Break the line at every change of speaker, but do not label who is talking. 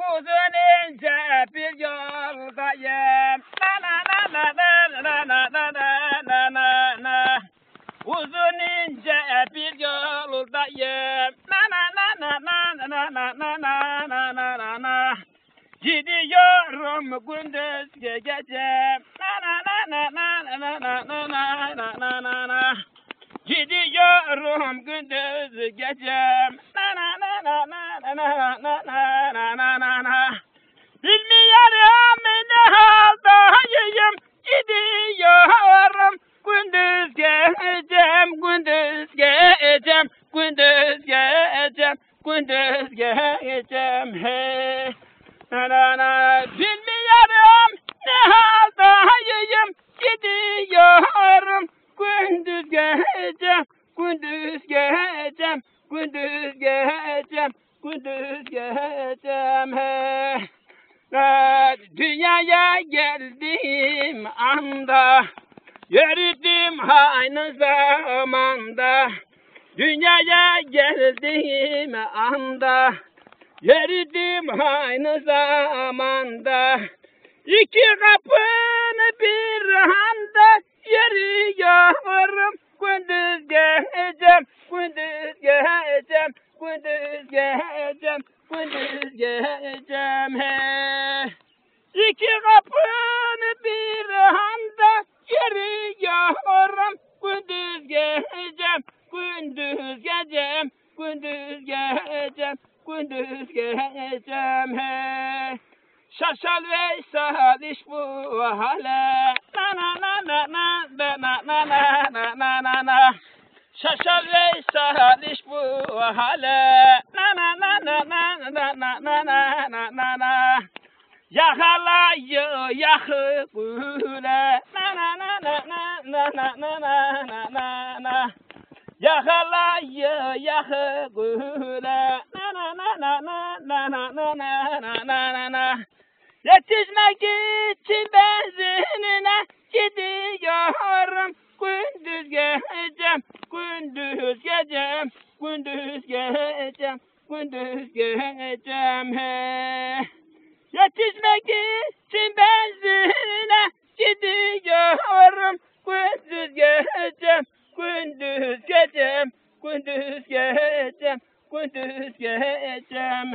Uzun ince bir yoldayım. Na na na na na na na na na na na na. Uzun ince bir yoldayım. Na na na na na na na na na na na na na. Gidiyorum gündüz gece. Na na na na na na na na na na na na na. Gidiyorum gündüz gece. Na na na na na na na na Na. Bilmiyorum ne haldayım. Gidiyorum gündüz gecem, gündüz gecem, gündüz gecem, gündüz gecem. Ee, Dünyaya geldiğim anda Yürüdüm aynı zamanda Dünyaya geldiğim anda Yeridim aynı zamanda. İki kapını bir handa. Yeriyorum gündüz geleceğim gündüz geleceğim gündüz geleceğim gündüz geleceğim. He. İki kapını bir handa. Yeriyorum gündüz geleceğim gündüz geleceğim gündüz geleceğim. Gündüz gecem hey. Şaşal Veysel iş bu hale na na na na na na na na na na na na Şaşal Veysel iş bu hale na na na na na na na na na na na na Yakalayı yakı güle na na na na na na na na na na na Yakalayı yakı güle na na na na na na na na Yetişmek için benzinine gidiyorum. Gündüz geleceğim, gündüz geleceğim, gündüz geleceğim, gündüz geleceğim. He. Yetişmek için benzinine gidiyorum. Gündüz geleceğim, gündüz geleceğim, gündüz geleceğim. i'm jam